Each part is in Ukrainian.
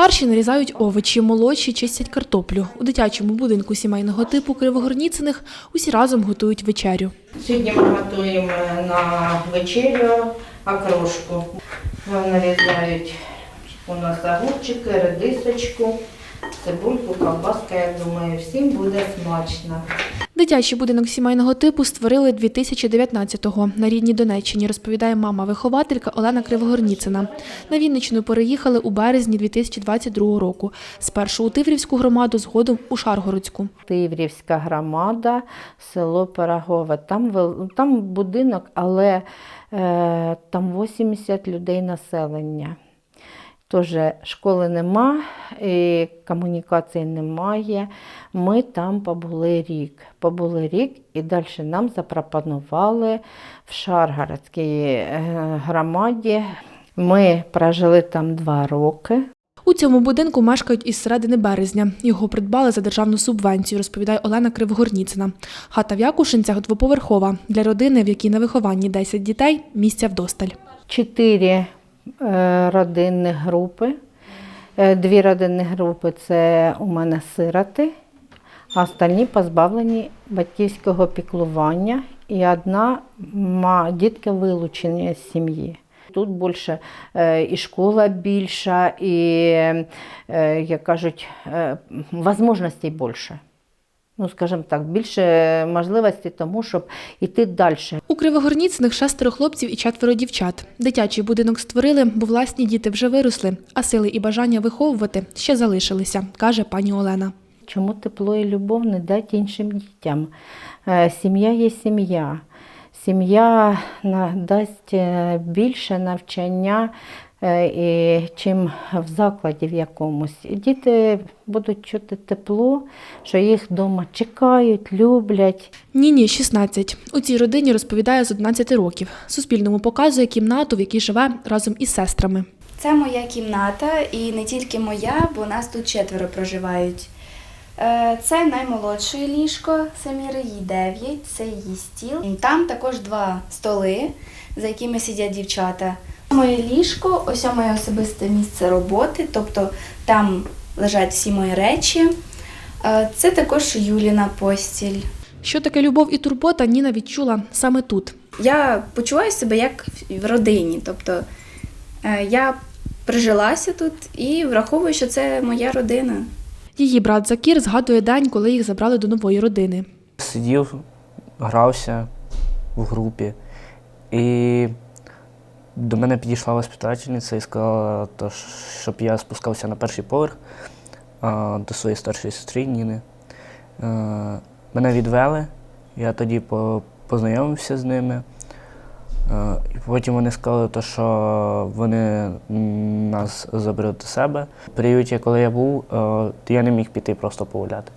Старші нарізають овочі, молодші чистять картоплю. У дитячому будинку сімейного типу Кривогорніциних усі разом готують вечерю. Сьогодні ми готуємо на вечерю окрошку. Нарізають у нас огурчики, редисочку, цибульку, ковбаска. Я думаю, всім буде смачно. Дитячий будинок сімейного типу створили 2019-го на рідній Донеччині, розповідає мама-вихователька Олена Кривогорніцина. На Вінниччину переїхали у березні 2022 року. Спершу у Тиврівську громаду, згодом у Шаргородську. Тиврівська громада, село Пирогове. Там, вел- там будинок, але е, там 80 людей населення. Тож школи нема, і комунікації немає. Ми там побули рік. Побули рік і далі нам запропонували в Шаргородській е, громаді. Ми прожили там два роки. У цьому будинку мешкають із середини березня. Його придбали за державну субвенцію, розповідає Олена Кривогорніцина. Хата в Якушинцях двоповерхова. Для родини, в якій на вихованні 10 дітей, місця вдосталь. чотири родинні групи. Е, Дві родинні групи це у мене сироти, а остальні позбавлені батьківського піклування. І одна дітки вилучені з сім'ї. Тут більше е, і школа більша, і, е, як кажуть, е, можливостей більше. Ну, скажімо так, більше можливостей тому, щоб йти далі. У Кривогорніциних шестеро хлопців і четверо дівчат. Дитячий будинок створили, бо власні діти вже виросли, а сили і бажання виховувати ще залишилися, каже пані Олена. Чому тепло і любов не дати іншим дітям? Е, Сім'я є сім'я. Сім'я на- дасть е, більше навчання, і, чим в закладі в якомусь. Діти будуть чути тепло, що їх вдома чекають, люблять. Ніні 16. У цій родині розповідає з 11 років. Суспільному показує кімнату, в якій живе разом із сестрами. Це моя кімната, і не тільки моя, бо нас тут четверо проживають. Е, Це наймолодше ліжко, Саміри, їй 9, це її стіл. Там також два столи, за якими сидять дівчата. Моє ліжко, ось моє особисте місце роботи, тобто там лежать всі мої речі. Е, Це також Юліна постіль. Що таке любов і турбота, Ніна відчула саме тут. Я почуваю себе як в родині. Тобто е, я прижилася тут і враховую, що це моя родина. Її брат Закір згадує день, коли їх забрали до нової родини. Сидів, грався в групі, і до мене підійшла воспитательниця і сказала, щоб я спускався на перший поверх до своєї старшої сестри Ніни. Е, Мене відвели, я тоді по- познайомився з ними. Е, І потім вони сказали, що вони нас заберуть до себе. В приюті, коли я був, е, я не міг піти просто погуляти.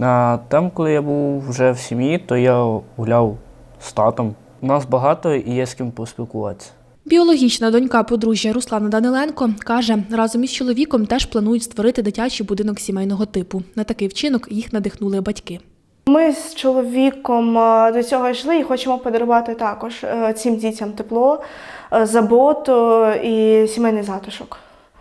А там, коли я був вже в сім'ї, то я гуляв з татом. Нас багато і є з ким поспілкуватися. Біологічна донька подружжя Руслана Даниленко каже, разом із чоловіком теж планують створити дитячий будинок сімейного типу. На такий вчинок їх надихнули батьки. Ми з чоловіком е, до цього йшли і хочемо подарувати також е, цим дітям тепло, е, заботу і сімейний затишок.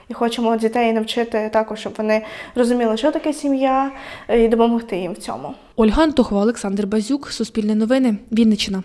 І хочемо дітей навчити також, щоб вони розуміли, що таке сім'я, і допомогти їм в цьому. Ольга Антохова, Олександр Базюк, Суспільне новини, Вінниччина.